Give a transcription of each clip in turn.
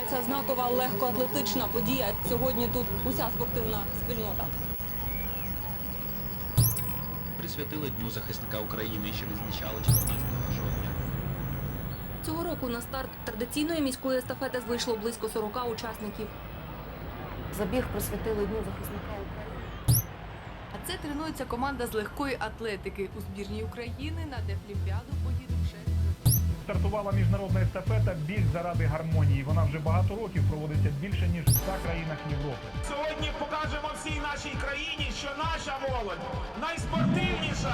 Відбувається знакова легкоатлетична подія. Сьогодні тут уся спортивна спільнота. присвятили Дню захисника України, що відзначали 14 жовтня. Цього року на старт традиційної міської естафети вийшло близько 40 учасників. Забіг присвятили Дню захисника України. А це тренується команда з легкої атлетики. У збірній України на Дефлімпіаду поїде. Стартувала міжнародна естафета Біг заради гармонії. Вона вже багато років проводиться більше ніж в 100 країнах Європи. Сьогодні покажемо всій нашій країні, що наша молодь найспортивніша.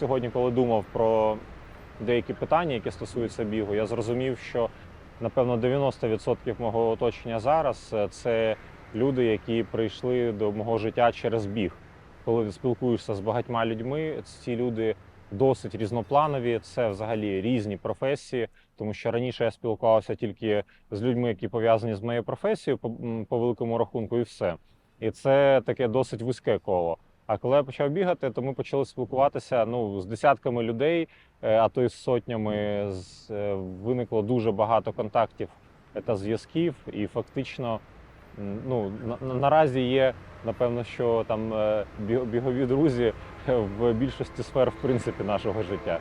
Сьогодні, коли думав про деякі питання, які стосуються бігу, я зрозумів, що напевно 90% мого оточення зараз е, це люди, які прийшли до мого життя через біг. Коли ти спілкуєшся з багатьма людьми, ці люди досить різнопланові, це взагалі різні професії, тому що раніше я спілкувався тільки з людьми, які пов'язані з моєю професією, по, по великому рахунку, і все. І це таке досить вузьке коло. А коли я почав бігати, то ми почали спілкуватися ну, з десятками людей, е, а то й з сотнями. З- е, Виникло дуже багато контактів та зв'язків, і фактично ну, на, на- наразі є, напевно, що там е, бігові друзі в більшості сфер в принципі нашого життя.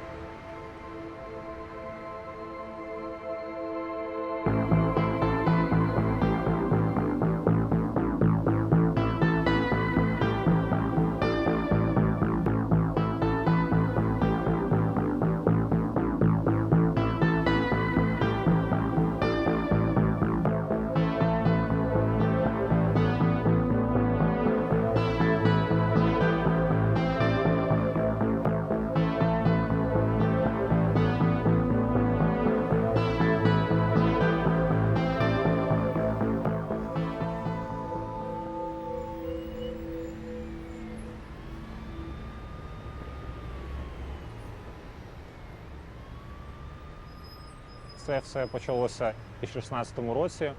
Це все почалося у 2016 році.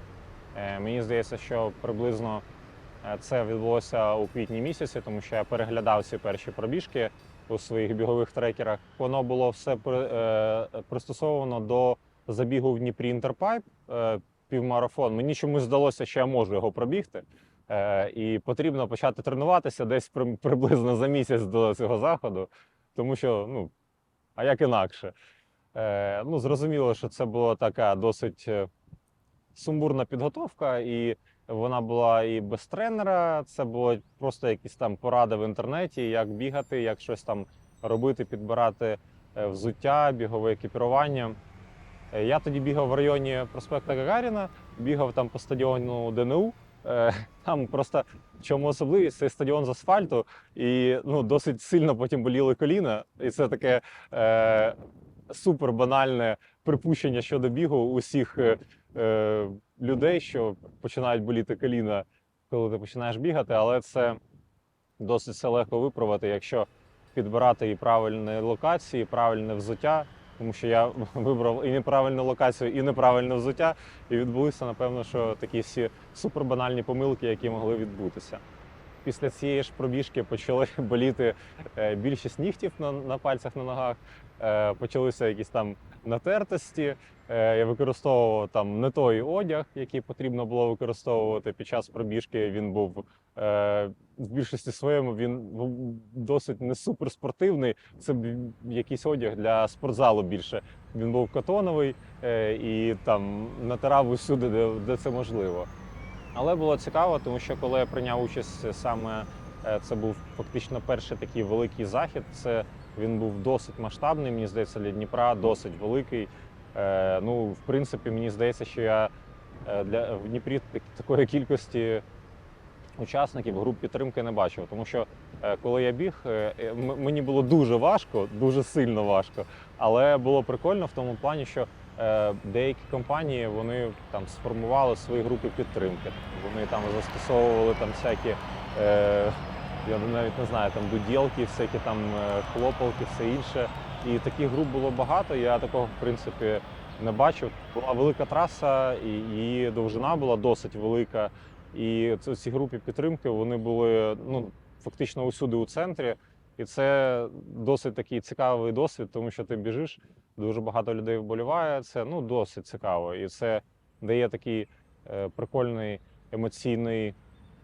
Е, Мені здається, що приблизно е, це відбулося у квітні місяці, тому що я переглядав ці перші пробіжки у своїх бігових трекерах. Воно було все е, пристосовано до забігу в Дніпрі Інтерпайп півмарафон. Мені чомусь здалося, що я можу його пробігти. І потрібно почати тренуватися десь приблизно за місяць до цього заходу, тому що ну, а як інакше. Е, ну, зрозуміло, що це була така досить е, сумбурна підготовка, і вона була і без тренера. Це було просто якісь там поради в інтернеті, як бігати, як щось там робити, підбирати е, взуття, бігове екіпірування. Я тоді бігав в районі проспекта Гагаріна, бігав там по стадіону ДНУ. Там просто в чому особливість цей стадіон з асфальту, і ну, досить сильно потім боліли коліна. І це таке е, супер банальне припущення щодо бігу усіх е, е, людей, що починають боліти коліна, коли ти починаєш бігати, але це досить все легко виправити, якщо підбирати і правильні локації, і правильне взуття. Тому що я вибрав і неправильну локацію, і неправильне взуття, і відбулися, напевно, що такі всі супербанальні помилки, які могли відбутися. Після цієї ж пробіжки почали боліти е, більшість нігтів на, на пальцях на ногах, почалися якісь там натертості. Е, Я використовував там не той одяг, який потрібно було використовувати під час пробіжки. Він був е, в більшості своєму він був досить не суперспортивний. Це якийсь одяг для спортзалу більше. Він був котоновий е, і там натирав усюди, де, де це можливо. Але було цікаво, тому що коли я прийняв участь саме е, це був фактично перший такий великий захід. Це він був досить масштабний, мені здається, для Дніпра досить великий. Е, ну, в принципі, мені здається, що я е, для в Дніпрі такої кількості учасників груп підтримки не бачив. Тому що е, коли я біг, е, е, мені було дуже важко, дуже сильно важко. Але було прикольно в тому плані, що е, деякі компанії вони там сформували свої групи підтримки. Вони там застосовували там всякі е, я навіть не знаю, там дуділки, всякі там е, хлопалки, все інше. І таких груп було багато. Я такого, в принципі, не бачив. Була велика траса, і її довжина була досить велика. І ці- групи підтримки вони були ну, фактично усюди у центрі. І це досить такий цікавий досвід, тому що ти біжиш, дуже багато людей вболіває. Це ну, досить цікаво. І це дає такий е, прикольний емоційний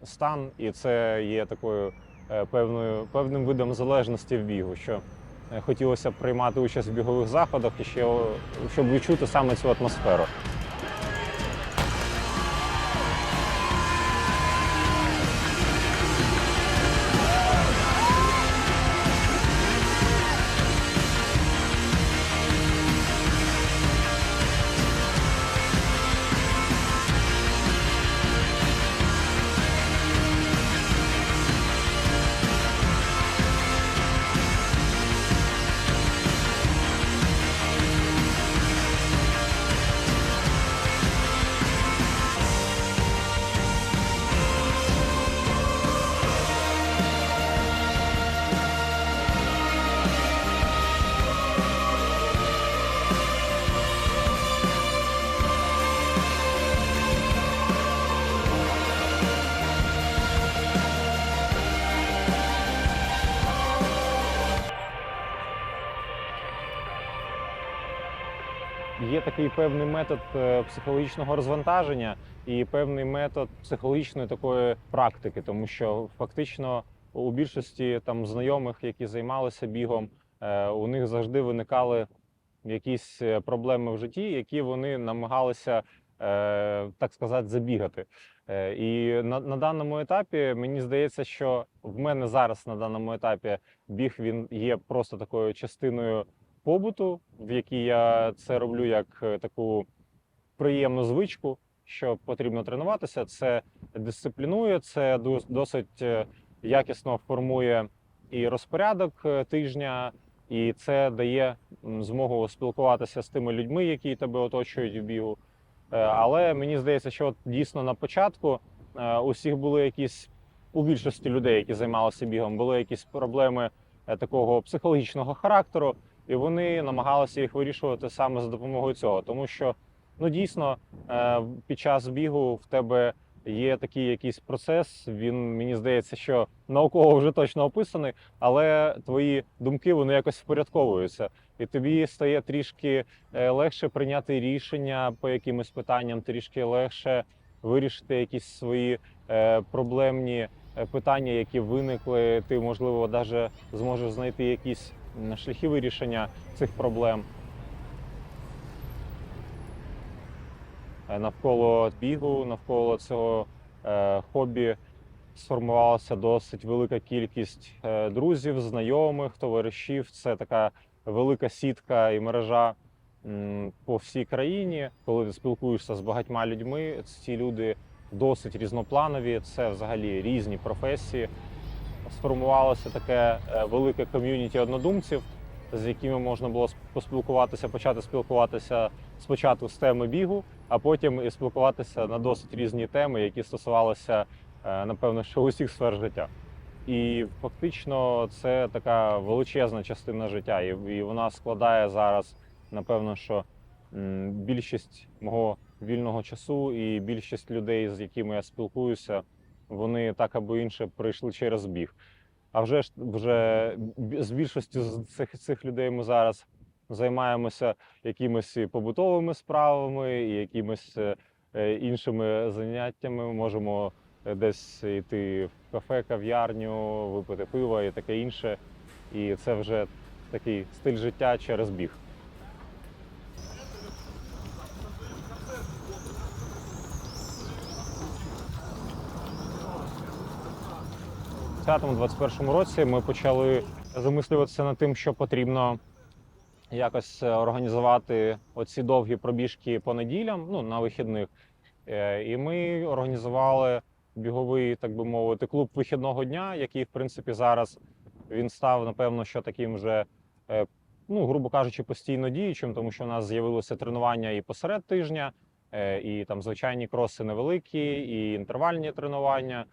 стан, і це є такою е, певною, певним видом залежності в бігу, що е, хотілося приймати участь в бігових заходах і ще щоб відчути саме цю атмосферу. Є такий певний метод е, психологічного розвантаження і певний метод психологічної такої практики, тому що фактично у більшості там знайомих, які займалися бігом, е, у них завжди виникали якісь е, проблеми в житті, які вони намагалися, так сказати, забігати. І на, на даному етапі мені здається, що в мене зараз на даному етапі біг він є просто такою частиною побуту, в якій я це роблю як е, таку приємну звичку, що потрібно тренуватися. Це дисциплінує, це досить е, якісно формує і розпорядок е, тижня, і це дає змогу спілкуватися з тими людьми, які тебе оточують в бігу. Але мені здається, що от дійсно на початку у всіх були якісь у більшості людей, які займалися бігом, були якісь проблеми такого психологічного характеру, і вони намагалися їх вирішувати саме за допомогою цього, тому що ну дійсно е, під час бігу в тебе є такий якийсь процес. Він мені здається, що науково вже точно описаний, але твої думки вони якось впорядковуються, і тобі стає трішки е, легше прийняти рішення по якимось питанням, трішки легше вирішити якісь свої е, проблемні питання, які виникли. Ти можливо навіть зможеш знайти якісь шляхи вирішення цих проблем. Е, Навколо бігу, навколо цього е, хобі сформувалася досить велика кількість е, друзів, знайомих, товаришів. Це така велика сітка і мережа по всій країні. Коли ти спілкуєшся з багатьма людьми, ці люди досить різнопланові. Це взагалі різні професії. Сформувалося таке е, велике ком'юніті однодумців, з якими можна було сп- поспілкуватися, почати спілкуватися спочатку з теми бігу, а потім і спілкуватися на досить різні теми, які стосувалися, е, напевно, що усіх сфер життя. І фактично це така величезна частина життя, і, вона складає зараз, напевно, що більшість мого вільного часу і більшість людей, з якими я спілкуюся, вони так або інше пройшли через біг. А вже ж вже з більшістю з цих, цих людей ми зараз займаємося якимись побутовими справами, і якимись е, е, іншими заняттями. Можемо е, десь йти в кафе, кав'ярню, випити пиво і таке інше. І це вже такий стиль життя через біг. 2021 році ми почали замислюватися над тим, що потрібно якось е, організувати оці довгі пробіжки по неділям, ну на вихідних. Е, І ми організували біговий, так би мовити, клуб вихідного дня, який, в принципі, зараз він став, напевно, що таким вже, е, ну, грубо кажучи, постійно діючим, тому що у нас з'явилося тренування і посеред тижня, і там звичайні кроси невеликі, і інтервальні тренування.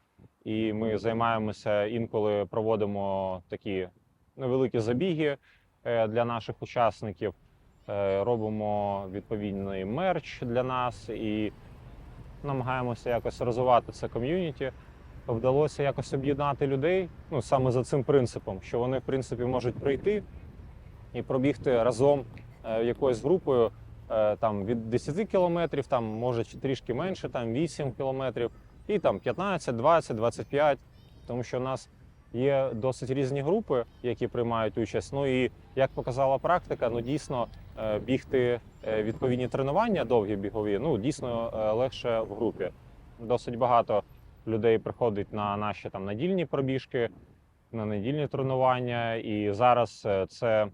І ми займаємося інколи проводимо такі невеликі забіги е, для наших учасників. Е, Робимо відповідний мерч для нас і намагаємося якось розвивати це ком'юніті. Вдалося якось об'єднати людей ну, саме за цим принципом, що вони, в принципі, можуть прийти і пробігти разом е, якоюсь групою там, від 10 кілометрів, там, може трішки менше, там 8 кілометрів, і там 15, 20, 25. Тому що у нас є досить різні групи, які приймають участь. Ну і як показала практика, ну дійсно е, бігти е, відповідні тренування, довгі бігові, ну дійсно е, легше в групі. Досить багато людей приходить на наші там недільні пробіжки, на недільні тренування. І зараз це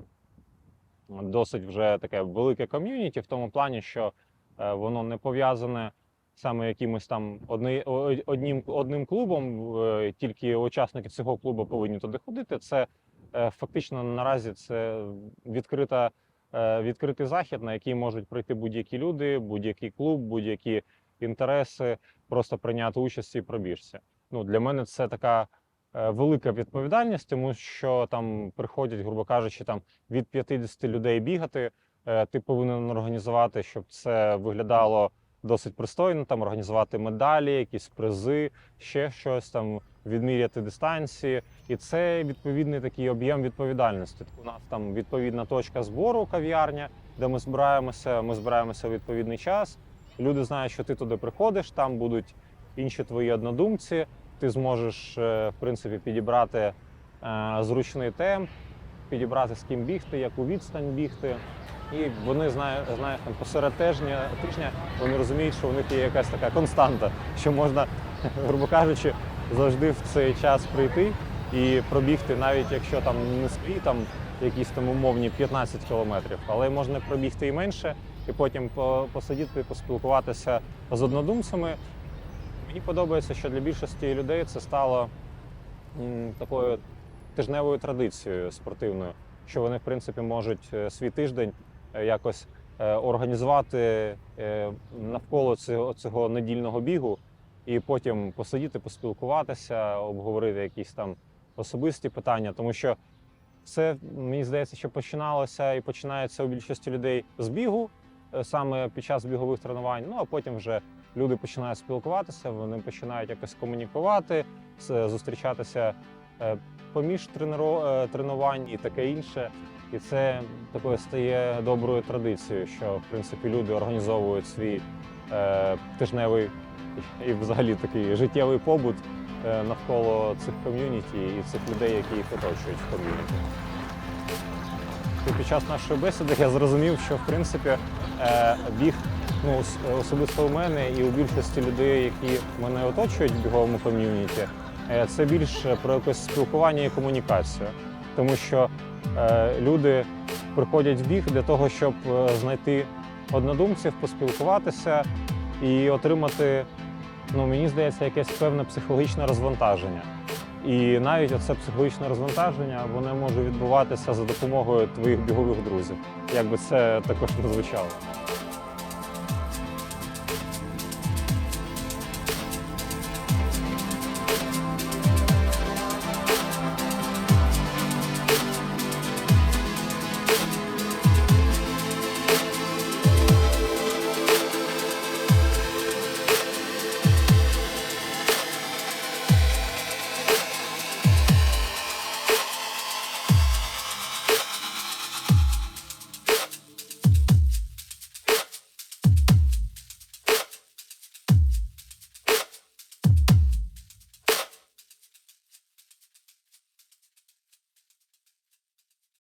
досить вже таке велике ком'юніті в тому плані, що воно не пов'язане саме якимось там одни, одним, одним клубом, е, тільки учасники цього клубу повинні туди ходити. Це е, фактично наразі це відкрита, е, відкритий захід, на який можуть прийти будь-які люди, будь-який клуб, будь-які інтереси, просто прийняти участь і пробіжці. Ну, для мене це така велика відповідальність, тому що там приходять, грубо кажучи, там від 50 людей бігати. Ти повинен організувати, щоб це виглядало досить пристойно, там організувати медалі, якісь призи, ще щось там, відміряти дистанції. І це відповідний такий об'єм відповідальності. У нас там відповідна точка збору, кав'ярня, де ми збираємося. Ми збираємося у відповідний час. Люди знають, що ти туди приходиш, там будуть інші твої однодумці. Ти зможеш, е, в принципі, підібрати е, зручний темп, підібрати з ким бігти, яку відстань бігти. І вони знають, знаєш, там посеред тижня, тижня вони розуміють, що у них є якась така константа, що можна, грубо кажучи, завжди в цей час прийти і пробігти, навіть якщо там не свої там якісь там умовні 15 кілометрів, але можна пробігти і менше, і потім по- посидіти, поспілкуватися з однодумцями. Мені подобається, що для більшості людей це стало м, такою тижневою традицією спортивною, що вони, в принципі, можуть е, свій тиждень якось е, організувати е, навколо цього, цього недільного бігу, і потім посидіти, поспілкуватися, обговорити якісь там особисті питання, тому що це мені здається, що починалося і починається у більшості людей з бігу е, саме під час бігових тренувань. Ну а потім вже люди починають спілкуватися, вони починають якось комунікувати, зустрічатися е, поміж е, тренувань і таке інше. І це такою стає доброю традицією, що в принципі люди організовують свій е, тижневий і взагалі такий життєвий побут е, навколо цих ком'юніті і цих людей, які їх оточують в ком'юніті. Під час нашої бесіди я зрозумів, що в принципі е, біг ну, особисто у мене і у більшості людей, які мене оточують в біговому ком'юніті, е, це більше про якесь спілкування і комунікацію. Тому що е, люди приходять в біг для того, щоб е, знайти однодумців, поспілкуватися і отримати, ну мені здається, якесь певне психологічне розвантаження. І навіть оце психологічне розвантаження воно може відбуватися за допомогою твоїх бігових друзів, як би це також не звучало.